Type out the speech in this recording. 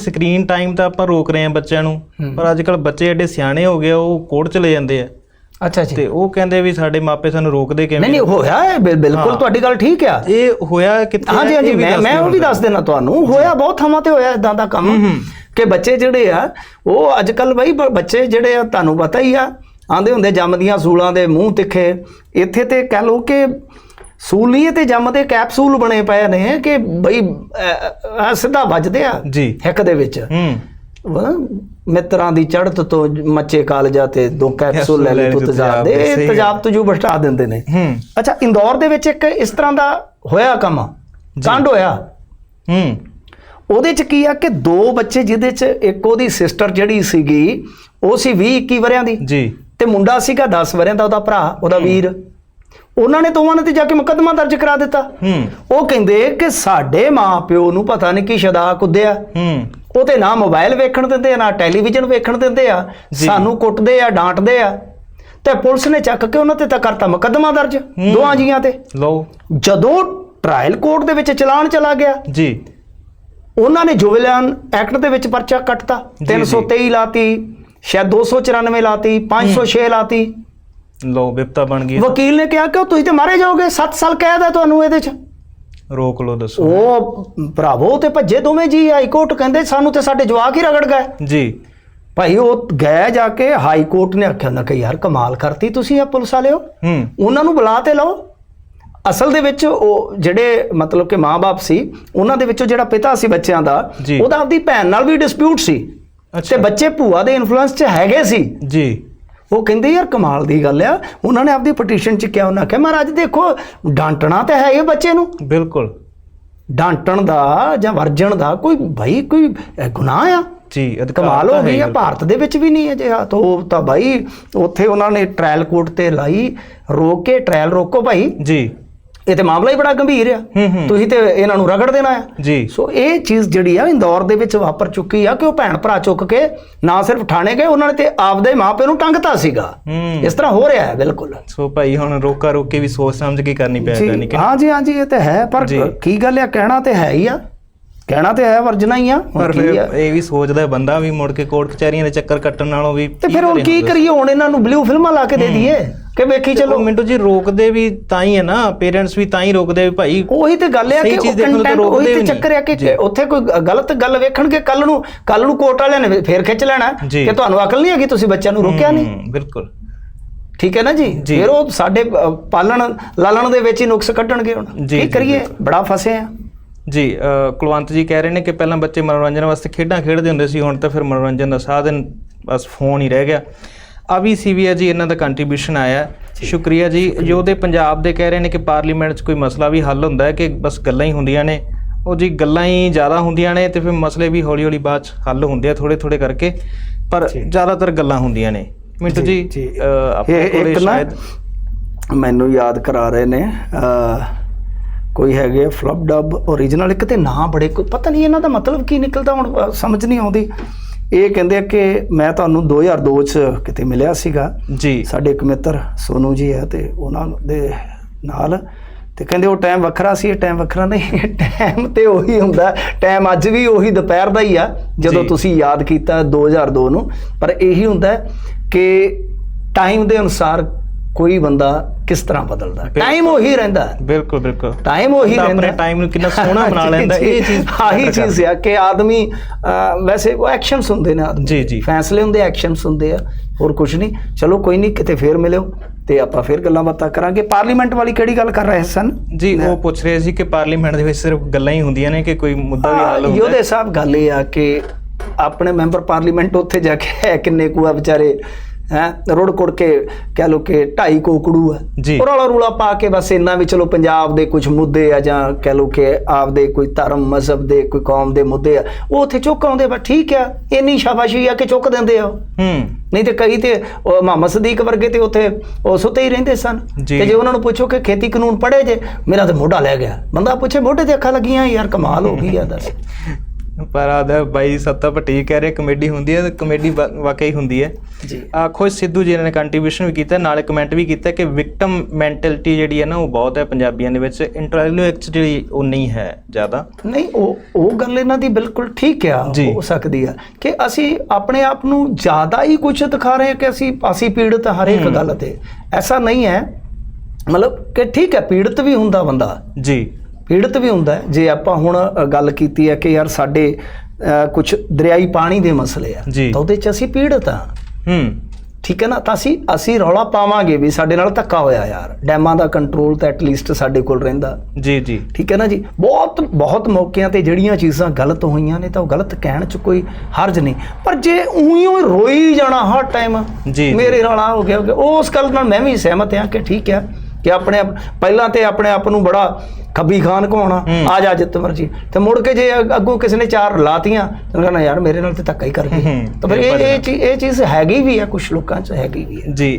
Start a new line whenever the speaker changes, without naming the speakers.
Screen time ਤਾਂ ਆਪਾਂ ਰੋਕ ਰਹੇ ਹਾਂ ਬੱਚਿਆਂ ਨੂੰ ਪਰ ਅੱਜ ਕੱਲ ਬੱਚੇ ਐਡੇ ਸਿਆਣੇ ਹੋ ਗਏ ਆ, ਉਹ ਕੋਰਟ ਚਲੇ ਜਾਂਦੇ ਆ।
ਅੱਛਾ ਜੀ।
ਤੇ ਉਹ ਕਹਿੰਦੇ ਵੀ ਸਾਡੇ ਮਾਪੇ ਸਾਨੂੰ ਰੋਕਦੇ
ਨਹੀਂ
ਕਿਵੇਂ
ਨਹੀਂ ਹੋਇਆ ਇਹ ਬਿਲ- ਬਿਲਕੁਲ ਤੁਹਾਡੀ ਗੱਲ ਠੀਕ ਆ।
ਇਹ ਹੋਇਆ ਕਿੱਥੇ
ਹਾਂਜੀ
ਆ?
ਹਾਂਜੀ ਮੈਂ ਮੈਂ ਉਹ ਵੀ ਦੱਸ ਦੇਣਾ ਤੁਹਾਨੂੰ। ਹੋਇਆ ਬਹੁਤ ਥਾਵਾਂ ਤੇ ਹੋਇਆ ਇਦਾਂ ਦਾ ਕੰਮ ਕਿ ਬੱਚੇ ਜਿਹੜੇ ਆ ਉਹ ਅੱਜ ਕੱਲ ਬਈ ਬ- ਬੱਚੇ ਜਿਹੜੇ ਆ ਤੁਹਾਨੂੰ ਪਤਾ ਹੀ ਆ ਆਂਦੇ ਹੁੰਦੇ ਜੰਮਦੀਆਂ ਸੂਲਾਂ ਦੇ ਮੂੰਹ ਤਿੱਖੇ। ਇੱਥੇ ਤੇ ਕਹਿ ਲਓ ਕਿ ਸੂਲੀਏ ਤੇ ਜੰਮਦੇ ਕੈਪਸੂਲ ਬਣੇ ਪਏ ਨੇ ਕਿ ਬਈ ਸਿੱਧਾ ਵੱਜਦੇ ਆ
ਜੀ।
ਹਿੱਕ ਦੇ ਵਿੱਚ।
ਹੂੰ।
ਮਿੱਤਰਾਂ ਦੀ ਚੜ੍ਹਤ ਤੋਂ ਮੱਚੇ ਕਾਲਜਾ ਤੇ ਦੋ ਕੈਪਸੂਲ ਲੈ ਲਈ ਤੂੰ ਤੇਜ਼ਾਬ ਦੇ ਇਹ। ਤੇਜ਼ਾਬ ਤੋਂ ਜੂ ਬਟਾ ਦਿੰਦੇ ਨੇ।
ਹੂੰ।
ਅੱਛਾ ਇੰਦੌਰ ਦੇ ਵਿੱਚ ਇੱਕ ਇਸ ਤਰ੍ਹਾਂ ਦਾ ਹੋਇਆ ਕੰਮ ਕਾਂਡ ਹੋਇਆ।
ਹੂੰ।
ਉਹਦੇ ਚ ਕੀ ਆ ਕਿ ਦੋ ਬੱਚੇ ਜਿਹਦੇ ਚ ਇੱਕ ਉਹਦੀ ਸਿਸਟਰ ਜਿਹੜੀ ਸੀਗੀ ਉਹ ਸੀ 20 21 ਵਰਿਆਂ ਦੀ।
ਜੀ।
ਤੇ ਮੁੰਡਾ ਸੀਗਾ 10 ਵਰਿਆਂ ਦਾ ਉਹਦਾ ਭਰਾ ਉਹਦਾ ਵੀਰ। ਉਹਨਾਂ ਨੇ ਦੋਵਾਂ ਨੇ ਤੇ ਜਾ ਕੇ ਮੁਕੱਦਮਾ ਦਰਜ ਕਰਾ ਦਿੱਤਾ।
ਹੂੰ।
ਉਹ ਕਹਿੰਦੇ ਕਿ ਸਾਡੇ ਮਾਪਿਓ ਨੂੰ ਪਤਾ ਨਹੀਂ ਕੀ ਸ਼ਦਾ ਕੁੱਦਿਆ।
ਹੂੰ।
ਉਹ ਤੇ ਨਾ ਮੋਬਾਈਲ ਵੇਖਣ ਦਿੰਦੇ ਆ ਨਾ ਟੈਲੀਵਿਜ਼ਨ ਵੇਖਣ ਦਿੰਦੇ ਆ। ਸਾਨੂੰ ਕੁੱਟਦੇ ਆ ਡਾਂਟਦੇ ਆ। ਤੇ ਪੁਲਿਸ ਨੇ ਚੱਕ ਕੇ ਉਹਨਾਂ ਤੇ ਤਾਂ ਕਰਤਾ ਮੁਕੱਦਮਾ ਦਰਜ ਦੋਵਾਂ ਜੀਆਂ ਤੇ।
ਲਓ।
ਜਦੋਂ ਟ੍ਰਾਇਲ ਕੋਰਟ ਦੇ ਵਿੱਚ ਚਲਾਨ ਚਲਾ ਗਿਆ
ਜੀ।
ਉਹਨਾਂ ਨੇ ਜੁਵੈਲਾਨ ਐਕਟ ਦੇ ਵਿੱਚ ਪਰਚਾ ਕੱਟਤਾ।
ਜੀ, ਜੀ।
323 ਲਾਤੀ ਸ਼ਾਇਦ 294 ਲਾਤੀ 506 ਲਾਤੀ।
ਲਓ ਵਿਪਤਾ ਬਣ ਗਈ।
ਵਕੀਲ ਨੇ ਕਿਹਾ ਕਿ ਤੁਸੀਂ ਤੇ ਮਾਰੇ ਜਾਓਗੇ 7 ਸਾਲ ਕੈਦ ਹੈ ਤੁਹਾਨੂੰ ਇਹਦੇ ਚ।
ਰੋਕ ਲਓ ਦੱਸੋ।
ਉਹ ਭਰਾਵੋ ਤੇ ਭੱਜੇ ਦੋਵੇਂ ਜੀ ਹਾਈ ਕੋਰਟ ਕਹਿੰਦੇ ਸਾਨੂੰ ਤੇ ਸਾਡੇ ਜਵਾਕ ਹੀ ਰਗੜ ਗਏ।
ਜੀ।
ਭਾਈ ਉਹ ਗਏ ਜਾ ਕੇ ਹਾਈ ਕੋਰਟ ਨੇ ਆਖਿਆ ਨਾ ਕਿ ਯਾਰ ਕਮਾਲ ਕਰਤੀ ਤੁਸੀਂ ਇਹ ਪੁਲਿਸ ਵਾਲਿਓ।
ਹੂੰ।
ਉਹਨਾਂ ਨੂੰ ਬੁਲਾ ਤੇ ਲਓ। ਅਸਲ ਦੇ ਵਿੱਚ ਉਹ ਜਿਹੜੇ ਮਤਲਬ ਕਿ ਮਾਪੇ ਸੀ ਉਹਨਾਂ ਦੇ ਵਿੱਚੋਂ ਜਿਹੜਾ ਪਿਤਾ ਸੀ ਬੱਚਿਆਂ ਦਾ। ਉਹਦਾ ਆਪਦੀ ਭੈਣ ਨਾਲ ਵੀ ਡਿਸਪਿਊਟ ਸੀ। ਤੇ ਬੱਚੇ ਭੂਆ ਦੇ ਇਨਫਲੂਐਂਸ 'ਚ ਹੈਗੇ ਸੀ।
ਜੀ।
ਉਹ ਕਹਿੰਦੇ ਯਾਰ ਕਮਾਲ ਦੀ ਗੱਲ ਆ। ਉਹਨਾਂ ਨੇ ਆਪਦੀ ਪਟੀਸ਼ਨ 'ਚ ਕਿਹਾ ਉਹਨਾਂ ਕਿਹਾ ਮਹਾਰਾਜ ਦੇਖੋ ਡਾਂਟਣਾ ਤਾਂ ਹੈ ਹੀ ਬੱਚੇ ਨੂੰ।
ਬਿਲਕੁਲ।
ਡਾਂਟਣ ਦਾ ਜਾਂ ਵਰਜਣ ਦਾ ਕੋਈ ਭਾਈ ਕੋਈ ਗੁਨਾਹ ਆ।
ਜੀ
ਕਮਾਲ ਹੋ ਗਈ ਆ। ਭਾਰਤ ਦੇ ਵਿੱਚ ਵੀ ਨਹੀਂ ਅਜਿਹਾ। ਤਾਂ ਉਹ ਤਾਂ ਭਾਈ ਉੱਥੇ ਉਹਨਾਂ ਨੇ ਟ੍ਰਾਇਲ ਕੋਰਟ ਤੇ ਲਾਈ ਰੋਕ ਕੇ ਟ੍ਰਾਇਲ ਰੋਕੋ ਭਾਈ
ਜੀ।
ਇਹ ਤੇ ਮਾਮਲਾ ਹੀ ਬੜਾ ਗੰਭੀਰ ਆ। ਤੁਸੀਂ ਤੇ ਇਹਨਾਂ ਨੂੰ ਰਗੜ ਦੇਣਾ ਆ।
ਜੀ।
ਸੋ ਇਹ ਚੀਜ਼ ਜਿਹੜੀ ਆ ਇੰਦੌਰ ਦੇ ਵਿੱਚ ਵਾਪਰ ਚੁੱਕੀ ਆ ਕਿ ਉਹ ਭੈਣ ਭਰਾ ਚੁੱਕ ਕੇ ਨਾ ਸਿਰਫ ਠਾਣੇ ਗਏ ਉਹਨਾਂ ਨੇ ਤੇ ਆਪਦੇ ਮਾਪੇ ਨੂੰ ਟੰਗਤਾ ਸੀਗਾ। ਇਸ ਤਰ੍ਹਾਂ ਹੋ ਰਿਹਾ ਹੈ ਬਿਲਕੁਲ।
ਸੋ ਭਾਈ ਹੁਣ ਰੋਕਾ ਰੋਕੇ ਵੀ ਸੋਚ ਸਮਝ ਕੇ ਕਰਨੀ ਪਿਆ ਕਰਨੀ
ਜੀ
ਕਿ
ਹਾਂ ਜੀ ਹਾਂ ਜੀ ਇਹ ਤੇ ਹੈ ਪਰ। ਕੀ ਗੱਲ ਆ ਕਹਿਣਾ ਤੇ ਹੈ ਹੀ ਆ। ਕਹਿਣਾ ਤੇ ਹੈ ਵਰਜਣਾ ਹੀ ਆ।
ਪਰ ਫਿਰ? ਇਹ ਵੀ ਸੋਚਦਾ ਬੰਦਾ ਵੀ ਮੁੜ ਕੇ ਕੋਰਟ ਕਚਹਿਰੀਆਂ ਦੇ ਚੱਕਰ ਕੱਟਣ ਨਾਲੋਂ ਵੀ
ਤੇ ਫਿਰ ਹੁਣ ਕੀ ਕਰੀਏ ਹੁਣ ਇਹਨਾਂ ਨੂੰ ਬਲੂ ਫਿਲਮਾਂ ਲਾ ਕੇ ਦੇ ਦਈਏ। ਕਿ ਵੇਖੀ
ਚਲੋ ਮਿੰਟੂ ਜੀ ਰੋਕਦੇ ਵੀ ਤਾਂ ਹੀ ਹੈ ਨਾ ਪੇਰੈਂਟਸ ਵੀ ਤਾਂ ਹੀ ਰੋਕਦੇ ਵੀ ਭਾਈ
ਉਹੀ ਤੇ ਗੱਲ ਆ ਕਿ ਉਹ ਕੰਟੈਂਟ ਉਹੀ ਤੇ। ਚੱਕਰ ਆ ਕਿ। ਉੱਥੇ ਕੋਈ ਗਲਤ ਗੱਲ ਵੇਖਣਗੇ ਕੱਲ ਨੂੰ ਕੱਲ ਨੂੰ ਕੋਰਟ ਵਾਲਿਆਂ ਨੇ ਫੇਰ ਖਿੱਚ ਲੈਣਾ। ਕਿ ਤੁਹਾਨੂੰ ਅਕਲ ਨਹੀਂ ਹੈਗੀ ਤੁਸੀਂ ਬੱਚਿਆਂ ਨੂੰ ਰੋਕਿਆ ਨਹੀਂ
ਬਿਲਕੁਲ
ਠੀਕ ਹੈ ਨਾ ਜੀ। ਫਿਰ ਉਹ ਸਾਡੇ ਪਾਲਣ ਲਾਲਣ ਦੇ ਵਿੱਚ ਹੀ ਨੁਕਸ ਕੱਢਣਗੇ ਹੁਣ ਕੀ ਕਰੀਏ। ਬੜਾ ਫਸੇ ਆ
ਜੀ ਕੁਲਵੰਤ ਜੀ ਕਹਿ ਰਹੇ ਨੇ ਕਿ ਪਹਿਲਾਂ ਬੱਚੇ ਮਨੋਰੰਜਨ ਵਾਸਤੇ ਖੇਡਾਂ ਖੇਡਦੇ ਹੁੰਦੇ ਸੀ ਹੁਣ ਤਾਂ ਫਿਰ ਮਨੋਰੰਜਨ ਦਾ ਸਾਧਨ ਬਸ ਫੋਨ ਹੀ ਰਹਿ ਗਿਆ ਆ ਵੀ ਸੀਵੀਆ ਜੀ ਇਹਨਾਂ ਦਾ ਕੰਟਰੀਬਿਊਸ਼ਨ ਆਇਆ ਸ਼ੁਕਰੀਆ ਜੀ। ਜੋ ਦੇ ਪੰਜਾਬ ਦੇ ਕਹਿ ਰਹੇ ਨੇ ਕਿ ਪਾਰਲੀਮੈਂਟ 'ਚ ਕੋਈ ਮਸਲਾ ਵੀ ਹੱਲ ਹੁੰਦਾ ਹੈ ਕਿ ਬਸ ਗੱਲਾਂ ਹੀ ਹੁੰਦੀਆਂ ਨੇ। ਉਹ ਜੀ ਗੱਲਾਂ ਹੀ ਜ਼ਿਆਦਾ ਹੁੰਦੀਆਂ ਨੇ ਤੇ ਫਿਰ ਮਸਲੇ ਵੀ ਹੌਲੀ ਹੌਲੀ ਬਾਅਦ 'ਚ ਹੱਲ ਹੁੰਦੇ ਆ ਥੋੜੇ ਥੋੜੇ ਕਰਕੇ। ਪਰ ਜ਼ਿਆਦਾਤਰ ਗੱਲਾਂ ਹੁੰਦੀਆਂ ਨੇ। ਮਿੰਟੂ ਜੀ ਆਪਣੇ ਕੋਲੇ ਸ਼ਾਇਦ
ਮੈਨੂੰ ਯਾਦ ਕਰਾ ਰਹੇ ਨੇ ਕੋਈ ਹੈਗੇ ਫਲੱਪ ਡਬ origignal ਇੱਕ ਤੇ ਨਾਂ ਬੜੇ ਕੋਈ ਪਤਾ ਨਹੀਂ ਇਹਨਾਂ ਦਾ ਮਤਲਬ ਕੀ ਨਿਕਲਦਾ ਹੁਣ ਸਮਝ ਨਹੀਂ ਆਉਂਦੀ। ਇਹ ਕਹਿੰਦੇ ਆ ਕਿ ਮੈਂ ਤੁਹਾਨੂੰ 2002 ਚ ਕਿਤੇ ਮਿਲਿਆ ਸੀਗਾ।
ਜੀ।
ਸਾਡੇ ਇੱਕ ਮਿੱਤਰ ਸੋਨੂ ਜੀ ਹੈ ਤੇ ਉਹਨਾਂ ਦੇ ਨਾਲ। ਤੇ ਕਹਿੰਦੇ ਉਹ ਟਾਈਮ ਵੱਖਰਾ ਸੀ ਇਹ ਟਾਈਮ ਵੱਖਰਾ ਨਹੀਂ ਟਾਈਮ ਤੇ ਉਹੀ ਹੁੰਦਾ। ਟਾਈਮ ਅੱਜ ਵੀ ਉਹੀ ਦੁਪਹਿਰ ਦਾ ਹੀ ਆ ਜਦੋਂ। ਤੁਸੀਂ ਯਾਦ ਕੀਤਾ 2002 ਨੂੰ। ਪਰ ਇਹੀ ਹੁੰਦਾ ਕਿ ਟਾਈਮ ਦੇ ਅਨੁਸਾਰ ਕੋਈ ਬੰਦਾ ਕਿਸ ਤਰ੍ਹਾਂ ਬਦਲਦਾ? ਟਾਈਮ ਉਹੀ ਰਹਿੰਦਾ।
ਬਿਲਕੁਲ ਬਿਲਕੁਲ।
ਟਾਈਮ ਉਹੀ ਰਹਿੰਦਾ
ਆਪਣੇ time ਨੂੰ ਕਿੰਨਾ ਸੋਹਣਾ ਬਣਾ ਲੈਂਦਾ। ਇਹ ਚੀਜ਼
ਆਹੀ ਚੀਜ਼ ਆ ਕਿ ਆਦਮੀ ਵੈਸੇ ਉਹ ਐਕਸ਼ਨਸ ਹੁੰਦੇ ਨੇ ਆਦਮੀ।
ਜੀ। ਜੀ।
ਫੈਸਲੇ ਹੁੰਦੇ ਐਕਸ਼ਨਸ ਹੁੰਦੇ ਆ। ਹੋਰ ਕੁਝ ਨਹੀਂ। ਚਲੋ ਕੋਈ ਨਹੀਂ ਕਿਤੇ ਫੇਰ ਮਿਲਿਓ ਤੇ ਆਪਾਂ ਫੇਰ ਗੱਲਾਂ ਬਾਤਾਂ ਕਰਾਂਗੇ। ਪਾਰਲੀਮੈਂਟ ਵਾਲੀ ਕਿਹੜੀ ਗੱਲ ਕਰ ਰਹੇ ਸਨ?
ਜੀ ਉਹ ਪੁੱਛ ਰਹੇ ਸੀ ਕਿ ਪਾਰਲੀਮੈਂਟ ਦੇ ਵਿੱਚ ਸਿਰਫ ਗੱਲਾਂ ਹੀ ਹੁੰਦੀਆਂ ਨੇ ਕਿ ਕੋਈ ਮੁੱਦਾ ਵੀ ਹੱਲ ਹੁੰਦਾ?
ਯੋਧੇ ਸਾਹਿਬ ਗੱਲ ਇਹ ਆ ਕਿ ਆਪਣੇ ਮੈਂਬਰ ਪਾਰਲੀਮੈਂਟ ਉੱਥੇ ਜਾ ਕੇ ਕਿੰਨੇ ਕੁ ਆ ਵਿਚਾਰੇ। ਹੈ? ਰੁੜ ਕੁੜ ਕੇ ਕਹਿ ਲੋ ਕਿ ਢਾਈ ਕੋਕੜੂ ਆ। ਉਹ ਰੌਲਾ ਰੂਲਾ ਪਾ ਕੇ ਬਸ ਇੰਨਾ ਵੀ ਚਲੋ ਪੰਜਾਬ ਦੇ ਕੁਝ ਮੁੱਦੇ ਆ ਜਾਂ ਕਹਿ ਲੋ ਕਿ ਆਪਦੇ ਕੋਈ ਧਰਮ ਮਜ਼ਹਬ ਦੇ ਕੋਈ ਕੌਮ ਦੇ ਮੁੱਦੇ ਆ ਉਹ ਉੱਥੇ ਚੁੱਕ ਆਉਂਦੇ ਬਸ ਠੀਕ ਆ। ਇੰਨੀ ਸ਼ਾਬਾਸ਼ੀ ਆ ਕਿ ਚੁੱਕ ਦਿੰਦੇ ਆ।
ਹੂੰ।
ਨਹੀਂ ਤੇ ਕਈ ਤੇ ਉਹ ਮੁਹੰਮਦ ਸਦੀਕ ਵਰਗੇ ਤੇ ਉੱਥੇ ਉਹ ਸੁੱਤੇ ਹੀ ਰਹਿੰਦੇ ਸਨ। ਤੇ ਜੇ ਉਹਨਾਂ ਨੂੰ ਪੁੱਛੋ ਕਿ ਖੇਤੀ ਕਾਨੂੰਨ ਪੜ੍ਹੇ ਜੇ ਮੇਰਾ ਤੇ ਮੋਢਾ ਲੈ ਗਿਆ। ਬੰਦਾ ਪੁੱਛੇ ਮੋਢੇ ਤੇ ਅੱਖਾਂ ਲੱਗੀਆਂ ਯਾਰ ਕਮਾਲ ਹੋ ਗਈ ਆ ਦੱਸ।
ਪਰ ਆਦਾ ਬਾਈ ਸੱਤਾ ਭੱਟੀ ਕਹਿ ਰਿਹਾ ਕਮੇਡੀ ਹੁੰਦੀ ਹੈ ਕਮੇਡੀ ਵਾਕਈ ਹੁੰਦੀ ਹੈ।
ਜੀ।
ਆ ਖੁਸ਼ ਸਿੱਧੂ ਜੀ ਨੇ ਕੰਟਰੀਬਿਊਸ਼ਨ ਵੀ ਕੀਤਾ ਨਾਲੇ ਕਮੈਂਟ ਵੀ ਕੀਤਾ ਕਿ ਵਿਕਟਮ ਮੈਂਟੈਲਿਟੀ ਜਿਹੜੀ ਹੈ ਨਾ ਉਹ ਬਹੁਤ ਹੈ ਪੰਜਾਬੀਆਂ ਦੇ ਵਿੱਚ ਇੰਟੈਲੈਕਚੁਅਲ ਜਿਹੜੀ ਉਹ ਨਹੀਂ ਹੈ ਜ਼ਿਆਦਾ।
ਨਹੀਂ ਉਹ ਉਹ ਗੱਲ ਇਹਨਾਂ ਦੀ ਬਿਲਕੁਲ ਠੀਕ ਆ। ਹੋ ਸਕਦੀ ਆ ਕਿ ਅਸੀਂ ਆਪਣੇ ਆਪ ਨੂੰ ਜ਼ਿਆਦਾ ਹੀ ਕੁਝ ਦਿਖਾ ਰਹੇ ਕਿ ਅਸੀਂ ਅਸੀਂ ਪੀੜਤ ਹਾਂ ਹਰੇਕ ਗੱਲ ਤੇ। ਐਸਾ ਨਹੀਂ ਹੈ। ਮਤਲਬ ਕਿ ਠੀਕ ਹੈ ਪੀੜਤ ਵੀ ਹੁੰਦਾ ਬੰਦਾ।
ਜੀ।
ਪੀੜਤ ਵੀ ਹੁੰਦਾ। ਜੇ ਆਪਾਂ ਹੁਣ ਗੱਲ ਕੀਤੀ ਹੈ ਕਿ ਯਾਰ ਸਾਡੇ ਕੁਝ ਦਰਿਆਈ ਪਾਣੀ ਦੇ ਮਸਲੇ ਆ। ਤਾਂ ਉਹਦੇ ਚ ਅਸੀਂ ਪੀੜਤ ਆ।
ਹੂੰ।
ਠੀਕ ਹੈ ਨਾ? ਤਾਂ ਅਸੀਂ ਅਸੀਂ ਰੌਲਾ ਪਾਵਾਂਗੇ ਵੀ ਸਾਡੇ ਨਾਲ ਧੱਕਾ ਹੋਇਆ ਯਾਰ। ਡੈਮਾਂ ਦਾ ਕੰਟਰੋਲ ਤਾਂ ਐਟਲੀਸਟ ਸਾਡੇ ਕੋਲ ਰਹਿੰਦਾ।
ਜੀ ਜੀ।
ਠੀਕ ਹੈ ਨਾ ਜੀ? ਬਹੁਤ ਬਹੁਤ ਮੌਕਿਆਂ ਤੇ ਜਿਹੜੀਆਂ ਚੀਜ਼ਾਂ ਗਲਤ ਹੋਈਆਂ ਨੇ ਤਾਂ ਉਹ ਗਲਤ ਕਹਿਣ ਚ ਕੋਈ ਹਰਜ ਨਹੀਂ। ਪਰ ਜੇ ਉਹੀ ਉਹ ਰੋਈ ਜਾਣਾ ਹਰ ਟਾਈਮ
ਜੀ।
ਮੇਰੇ ਨਾਲ ਆ ਹੋ ਗਿਆ ਉਸ ਗੱਲ ਨਾਲ ਮੈਂ ਵੀ ਸਹਿਮਤ ਹਾਂ ਕਿ ਠੀਕ ਹੈ ਕਿ ਆਪਣੇ ਆਪ ਪਹਿਲਾਂ ਤੇ ਆਪਣੇ ਆਪ ਨੂੰ ਬੜਾ ਖੱਬੀ ਖਾਨ
ਹੂੰ।
ਆ ਜਾ ਜਿੱਤ ਮਰਜ਼ੀ ਤੇ ਮੁੜ ਕੇ ਜੇ ਅੱਗ- ਕਿਸੇ ਨੇ ਚਾਰ ਲਾਤੀਆਂ ਤਾਂ ਕਹਿੰਦਾ ਯਾਰ ਮੇਰੇ ਨਾਲ ਤੇ ਧੱਕਾ ਹੀ ਕਰ ਗਈ ਤਾਂ ਫਿਰ ਇਹ। ਇਹ ਚੀਜ਼ ਇਹ ਚੀਜ਼ ਹੈਗੀ ਵੀ ਹੈ ਕੁਝ ਲੋਕਾਂ 'ਚ ਹੈਗੀ ਵੀ ਹੈ
ਜੀ